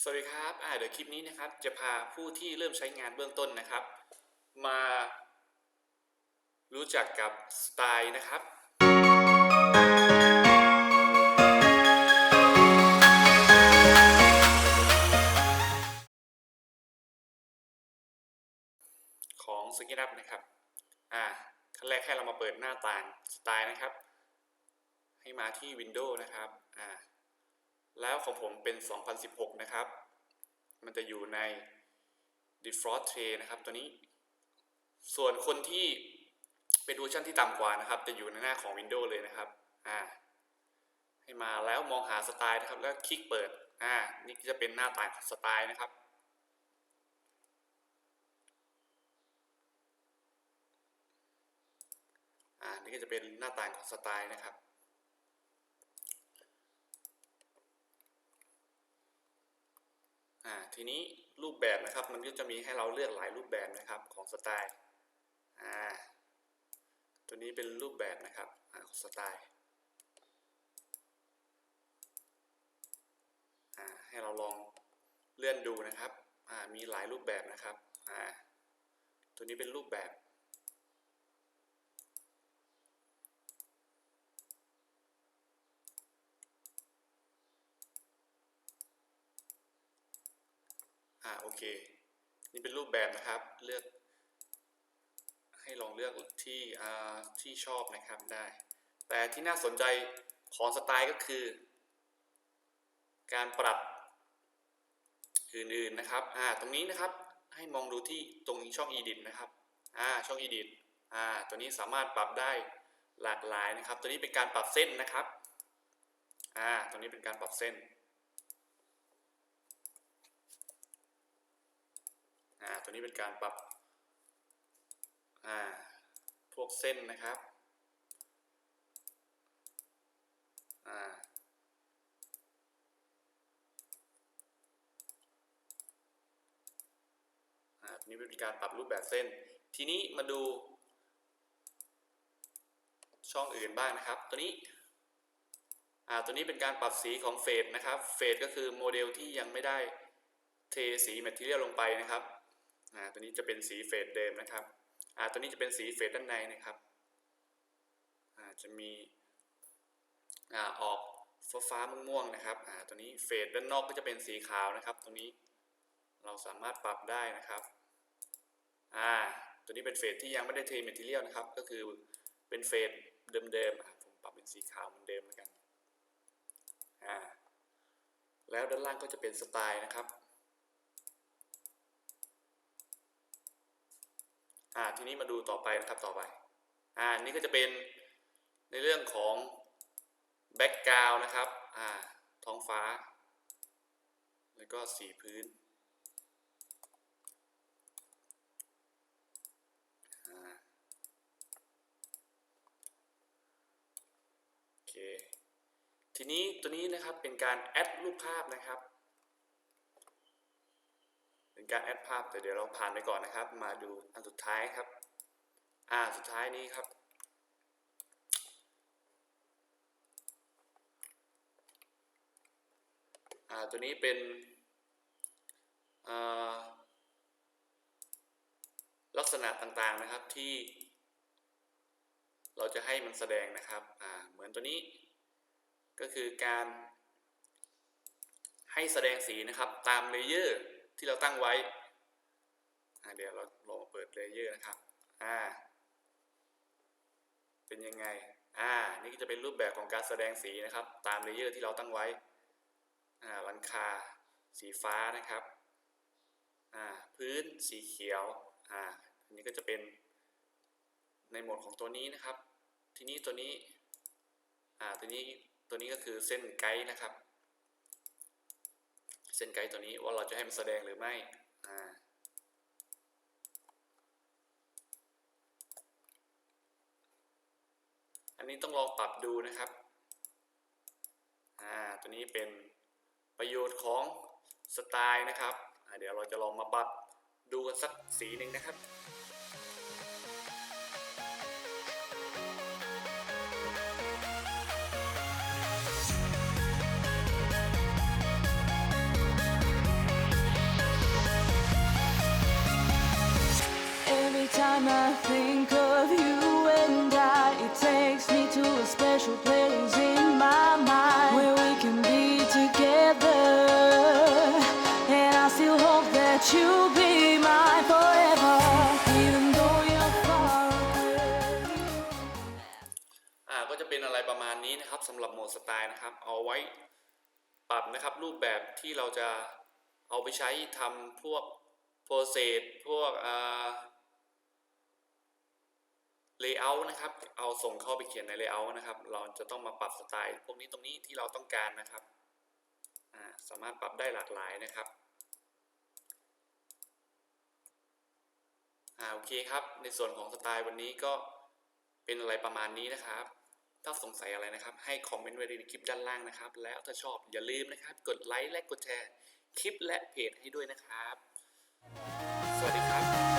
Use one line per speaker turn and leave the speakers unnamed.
สวัสดีครับอ่าเดี๋ยวคลิปนี้นะครับ จะพาผู้ที่เริ่มใช้งานเบื้องต้นนะครับ มารู้จักกับสไตล์นะครับ ของสกิ t ั p นะครับ อ่าขั้นแรกให้เรามาเปิดหน้าต่างสไตล์นะครับ ให้มาที่ Windows นะครับ อ่า แล้วของผมเป็น 2016 นะครับ มันจะอยู่ใน default tray นะครับตัวนี้ ส่วนคนที่เป็นเวอร์ชันที่ต่ำกว่านะครับ จะอยู่ในหน้าของ Windows เลยนะครับ อ่า ให้มาแล้วมองหาสไตล์นะครับ แล้วคลิกเปิด อ่า นี่จะเป็นหน้าต่างของสไตล์นะครับอ่านี่ก็จะเป็นหน้าต่างของสไตล์นะครับ อ่าทีนี้รูปแบบนะครับมันก็จะมีให้เราเลือกหลายรูปแบบนะครับของสไตล์อ่าตัวนี้เป็นรูปแบบนะครับของสไตล์อ่าให้เราลองเลื่อนดูนะครับอ่ามีหลายรูปแบบนะครับอ่าตัวนี้เป็นรูปแบบ อ่าโอเค นี่เป็นรูปแบบนะครับ เลือก ให้ลองเลือกที่อ่าที่ชอบนะครับได้ แต่ที่น่าสนใจของสไตล์ก็คือ การปรับอื่นๆนะครับ อ่า ตรงนี้นะครับ ให้มองดูที่ตรงช่อง edit นะครับ อ่า ช่อง edit อ่า ตัวนี้สามารถปรับได้หลากหลายนะครับ ตัวนี้เป็นการปรับเส้นนะครับ อ่าตรงนี้เป็นการปรับเส้น อ่า ตัวนี้เป็นการปรับอ่าพวกเส้นนะครับอ่านี้เป็นการปรับรูปแบบเส้น ทีนี้มาดู ช่องอื่นบ้างนะครับ ตัวนี้อ่าตัวนี้เป็นการปรับสีของเฟดนะครับ เฟดก็คือโมเดลที่ยังไม่ได้เทสีแมทเทียลลงไปนะครับ อ่าตัวนี้จะเป็นสีเฟดเดิมนะครับอ่าตัวนี้จะเป็นสีเฟดด้านในนะครับอ่าจะมีอ่าออกฟ้าฟ้าม่วงๆนะครับอ่าตัวนี้เฟดด้านนอกก็จะเป็นสีขาวนะครับตรงนี้เราสามารถปรับได้นะครับอ่าตัวนี้เป็นเฟดที่ยังไม่ได้เทแมทเทียลนะครับ ก็คือเป็นเฟดเดิมๆอะผมปรับเป็นสีขาวเหมือนเดิมแล้วกันอ่าแล้วด้านล่างก็จะเป็นสไตล์นะครับ อ่า ทีนี้มาดูต่อไปนะครับต่อไป อ่านี่ก็จะเป็นในเรื่องของแบ็กกราวนะครับ อ่า ท้องฟ้า แล้วก็สีพื้น โอเค ทีนี้ตัวนี้นะครับเป็นการแอดรูปภาพนะครับ การแอดภาพแต่เดี๋ยวเราผ่านไปก่อนนะครับ มาดูอันสุดท้ายครับ อ่าสุดท้ายนี้ครับ อ่าตัวนี้เป็นลักษณะต่างๆนะครับที่ เราจะให้มันแสดงนะครับ อ่าเหมือนตัวนี้ก็คือการให้แสดงสีนะครับตามเลเยอร์ ที่เราตั้งไว้ เดี๋ยวเราลองเปิดเลเยอร์นะครับอ่าเป็นยังไงอ่านี่ก็จะเป็นรูปแบบของการแสดงสีนะครับ ตามเลเยอร์ที่เราตั้งไว้อ่าหลังคาสีฟ้านะครับอ่าพื้นสีเขียวอ่าอันนี้ก็จะเป็นในโหมดของตัวนี้นะครับ ทีนี้ตัวนี้อ่าตัวนี้ตัวนี้ก็คือเส้นไกด์นะครับ เส้นไกด์ตัวนี้ว่าเราจะให้มันแสดงหรือไม่อันนี้ต้องลองปรับดูนะครับอ่าตัวนี้เป็นประโยชน์ของสไตล์นะครับ เดี๋ยวเราจะลองมาปรับดูกันสักสีหนึ่งนะครับ
time I think of you and I, it takes me to a special place in my mind where we can be together. And I still hope that you'll be mine forever, even though you're far away.
อ่าก็จะเป็นอะไรประมาณนี้นะครับสำหรับโหมดสไตล์นะครับ เอาไว้ปรับนะครับรูปแบบที่เราจะเอาไปใช้ทำพวกโปรเซสพวกอ่า layout นะครับ เอาส่งเข้าไปเขียนใน layout นะครับ เราจะต้องมาปรับสไตล์พวกนี้ตรงนี้ที่เราต้องการนะครับ สามารถปรับได้หลากหลายนะครับอ่าโอเคครับ ในส่วนของสไตล์วันนี้ก็เป็นอะไรประมาณนี้นะครับ ถ้าสงสัยอะไรนะครับ ให้คอมเมนต์ไว้ในคลิปด้านล่างนะครับ แล้วถ้าชอบอย่าลืมนะครับ กดไลค์และกดแชร์คลิปและเพจให้ด้วยนะครับ สวัสดีครับ